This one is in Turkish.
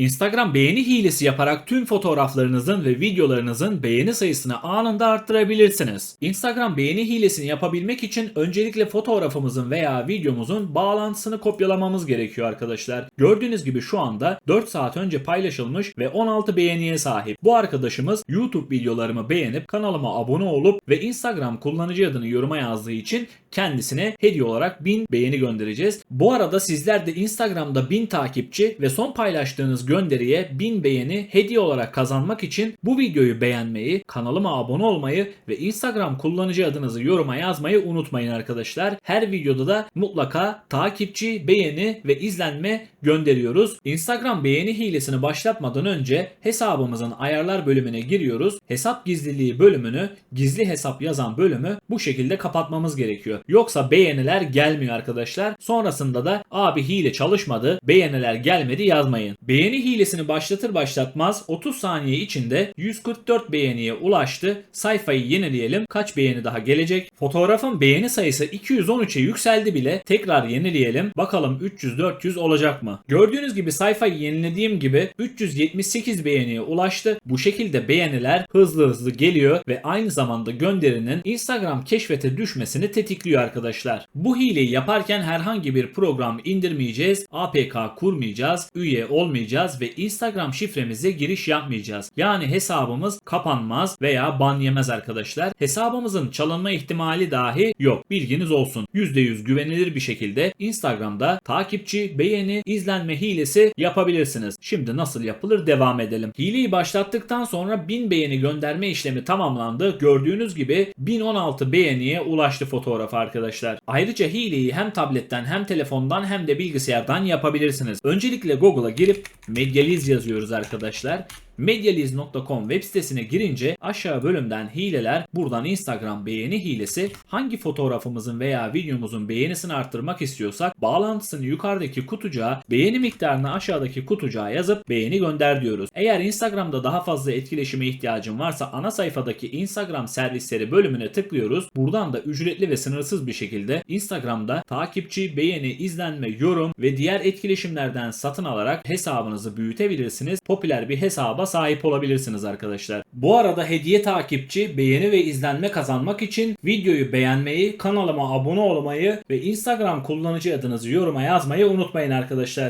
Instagram beğeni hilesi yaparak tüm fotoğraflarınızın ve videolarınızın beğeni sayısını anında arttırabilirsiniz. Instagram beğeni hilesini yapabilmek için öncelikle fotoğrafımızın veya videomuzun bağlantısını kopyalamamız gerekiyor arkadaşlar. Gördüğünüz gibi şu anda 4 saat önce paylaşılmış ve 16 beğeniye sahip. Bu arkadaşımız YouTube videolarımı beğenip kanalıma abone olup ve Instagram kullanıcı adını yoruma yazdığı için kendisine hediye olarak 1000 beğeni göndereceğiz. Bu arada sizler de Instagram'da 1000 takipçi ve son paylaştığınız gönderiye 1000 beğeni hediye olarak kazanmak için bu videoyu beğenmeyi, kanalıma abone olmayı ve Instagram kullanıcı adınızı yoruma yazmayı unutmayın arkadaşlar. Her videoda da mutlaka takipçi, beğeni ve izlenme gönderiyoruz. Instagram beğeni hilesini başlatmadan önce hesabımızın ayarlar bölümüne giriyoruz. Hesap gizliliği bölümünü, gizli hesap yazan bölümü bu şekilde kapatmamız gerekiyor. Yoksa beğeniler gelmiyor arkadaşlar. Sonrasında da abi hile çalışmadı, beğeniler gelmedi yazmayın. Beğeni hilesini başlatır başlatmaz 30 saniye içinde 144 beğeniye ulaştı. Sayfayı yenileyelim. Kaç beğeni daha gelecek? Fotoğrafın beğeni sayısı 213'e yükseldi bile. Tekrar yenileyelim. Bakalım 300-400 olacak mı? Gördüğünüz gibi sayfayı yenilediğim gibi 378 beğeniye ulaştı. Bu şekilde beğeniler hızlı hızlı geliyor ve aynı zamanda gönderinin Instagram keşfete düşmesini tetikliyor arkadaşlar. Bu hileyi yaparken herhangi bir program indirmeyeceğiz, APK kurmayacağız, üye olmayacağız ve Instagram şifremize giriş yapmayacağız. Yani hesabımız kapanmaz veya ban yemez arkadaşlar. Hesabımızın çalınma ihtimali dahi yok. Bilginiz olsun. %100 güvenilir bir şekilde Instagram'da takipçi, beğeni, izlenme hilesi yapabilirsiniz. Şimdi nasıl yapılır devam edelim. Hileyi başlattıktan sonra 1000 beğeni gönderme işlemi tamamlandı. Gördüğünüz gibi 1016 beğeniye ulaştı fotoğraf arkadaşlar. Ayrıca hileyi hem tabletten hem telefondan hem de bilgisayardan yapabilirsiniz. Öncelikle Google'a girip Medyaliz yazıyoruz arkadaşlar. Medyaliz.com web sitesine girince aşağı bölümden hileler buradan Instagram beğeni hilesi hangi fotoğrafımızın veya videomuzun beğenisini arttırmak istiyorsak bağlantısını yukarıdaki kutucuğa beğeni miktarını aşağıdaki kutucuğa yazıp beğeni gönder diyoruz. Eğer Instagram'da daha fazla etkileşime ihtiyacın varsa ana sayfadaki Instagram servisleri bölümüne tıklıyoruz. Buradan da ücretli ve sınırsız bir şekilde Instagram'da takipçi, beğeni, izlenme, yorum ve diğer etkileşimlerden satın alarak hesabınızı büyütebilirsiniz. Popüler bir hesaba sahip olabilirsiniz arkadaşlar. Bu arada hediye takipçi, beğeni ve izlenme kazanmak için videoyu beğenmeyi, kanalıma abone olmayı ve Instagram kullanıcı adınızı yoruma yazmayı unutmayın arkadaşlar.